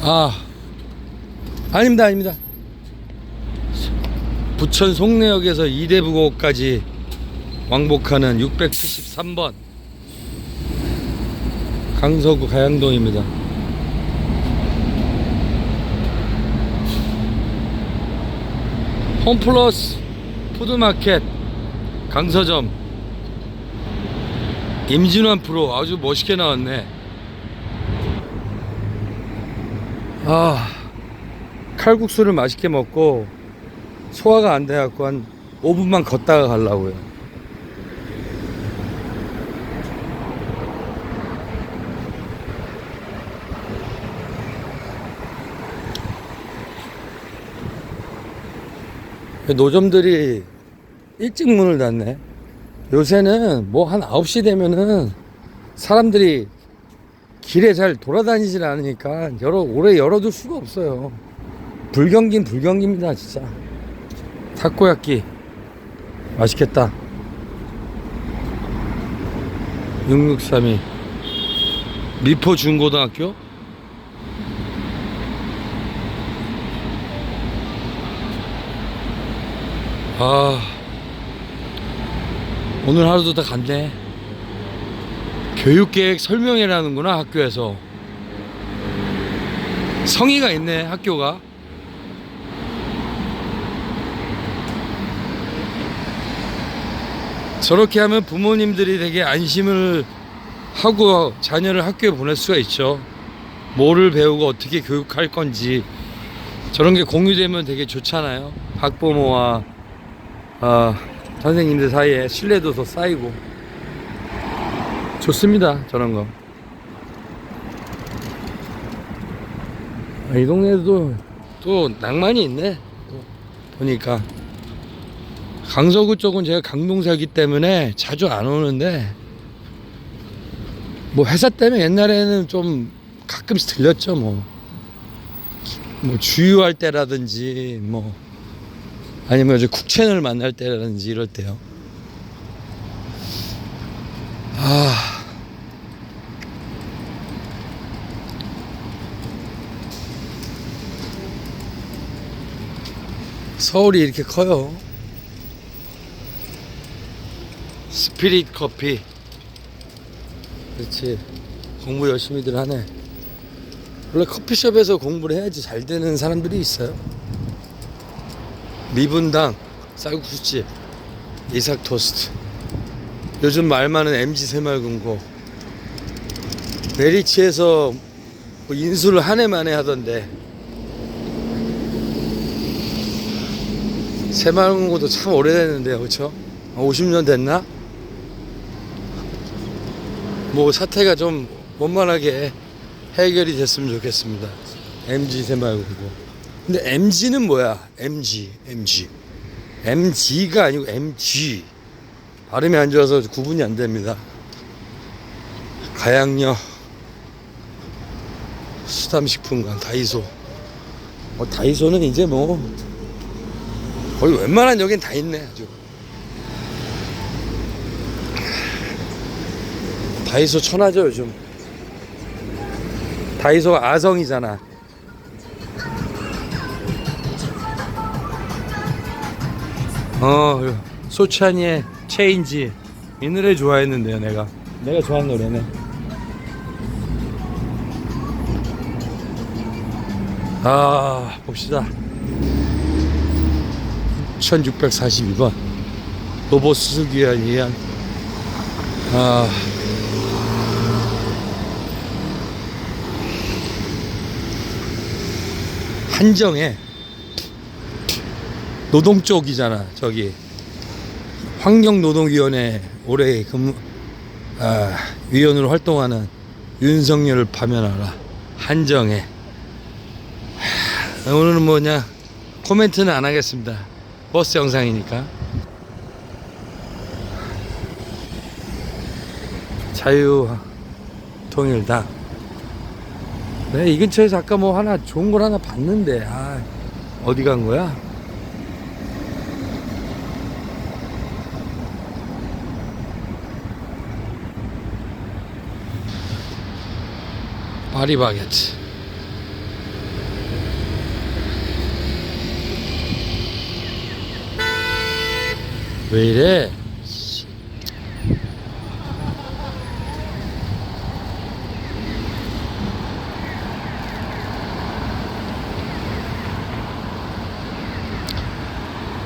아, 아닙니다, 아닙니다. 부천 송내역에서 이대부고까지 왕복하는 673번 강서구 가양동입니다. 홈플러스 푸드마켓 강서점 임진환 프로 아주 멋있게 나왔네. 아 칼국수를 맛있게 먹고 소화가 안 돼갖고 한 5분만 걷다가 가려고요. 노점들이 일찍 문을 닫네. 요새는 뭐 한 9시 되면은 사람들이 길에 잘 돌아다니질 않으니까 열어, 오래 열어둘 수가 없어요. 불경기는 불경기입니다, 진짜. 타코야끼. 맛있겠다. 6632. 미포 중고등학교? 아. 오늘 하루도 다 갔네. 교육계획 설명회라는구나, 학교에서. 성의가 있네, 학교가. 저렇게 하면 부모님들이 되게 안심을 하고 자녀를 학교에 보낼 수가 있죠. 뭐를 배우고 어떻게 교육할 건지 저런 게 공유되면 되게 좋잖아요. 학부모와 아, 선생님들 사이에 신뢰도 더 쌓이고 좋습니다. 저런 거. 아, 이 동네도 또 낭만이 있네. 또 보니까 강서구 쪽은 제가 강동 살기 때문에 자주 안 오는데 뭐 회사 때문에 옛날에는 좀 가끔씩 들렸죠 뭐. 뭐 주유할 때라든지 뭐 아니면 이제 국채널 만날 때라든지 이럴 때요. 아. 서울이 이렇게 커요. 스피릿 커피. 그렇지. 공부 열심히들 하네. 원래 커피숍에서 공부를 해야지 잘 되는 사람들이 있어요. 미분당 쌀국수집 이삭 토스트 요즘 말 많은 MG 새마을금고 메리치에서 뭐 인수를 한 해 만에 하던데 새마을금고도 참 오래됐는데요 그쵸? 50년 됐나? 뭐 사태가 좀 원만하게 해결이 됐으면 좋겠습니다 MG 새마을금고 근데 MG는 뭐야? MG, MG. MG가 아니고 MG. 발음이 안 좋아서 구분이 안 됩니다. 가양역, 수담식품관, 다이소. 뭐 다이소는 이제 뭐 거의 웬만한 여긴 다 있네 아주. 다이소 천하죠 요즘. 다이소가 아성이잖아. 어, 소찬이의 체인지 이 노래 좋아했는데요, 내가. 내가 좋아하는 노래네. 아, 봅시다. 1642번. 로보스 귀한 위한. 아. 한정에 노동 쪽이잖아 저기 환경노동위원회 올해 근무 아, 위원으로 활동하는 윤석열을 파면하라 한정에 하, 오늘은 뭐냐 코멘트는 안 하겠습니다 버스 영상이니까. 자유통일당. 네, 이 근처에서 아까 뭐 하나 좋은 걸 하나 봤는데 아, 어디 간 거야? 파리바게트 왜 이래?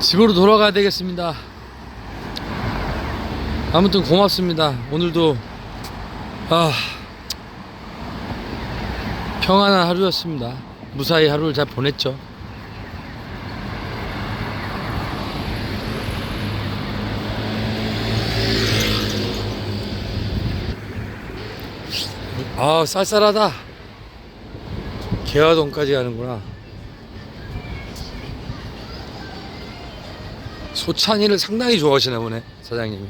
집으로 돌아가야 되겠습니다. 아무튼 고맙습니다. 오늘도 아 평안한 하루였습니다. 무사히 하루를 잘 보냈죠. 아 쌀쌀하다. 개화동까지 가는구나. 소찬이를 상당히 좋아하시나 보네 사장님이.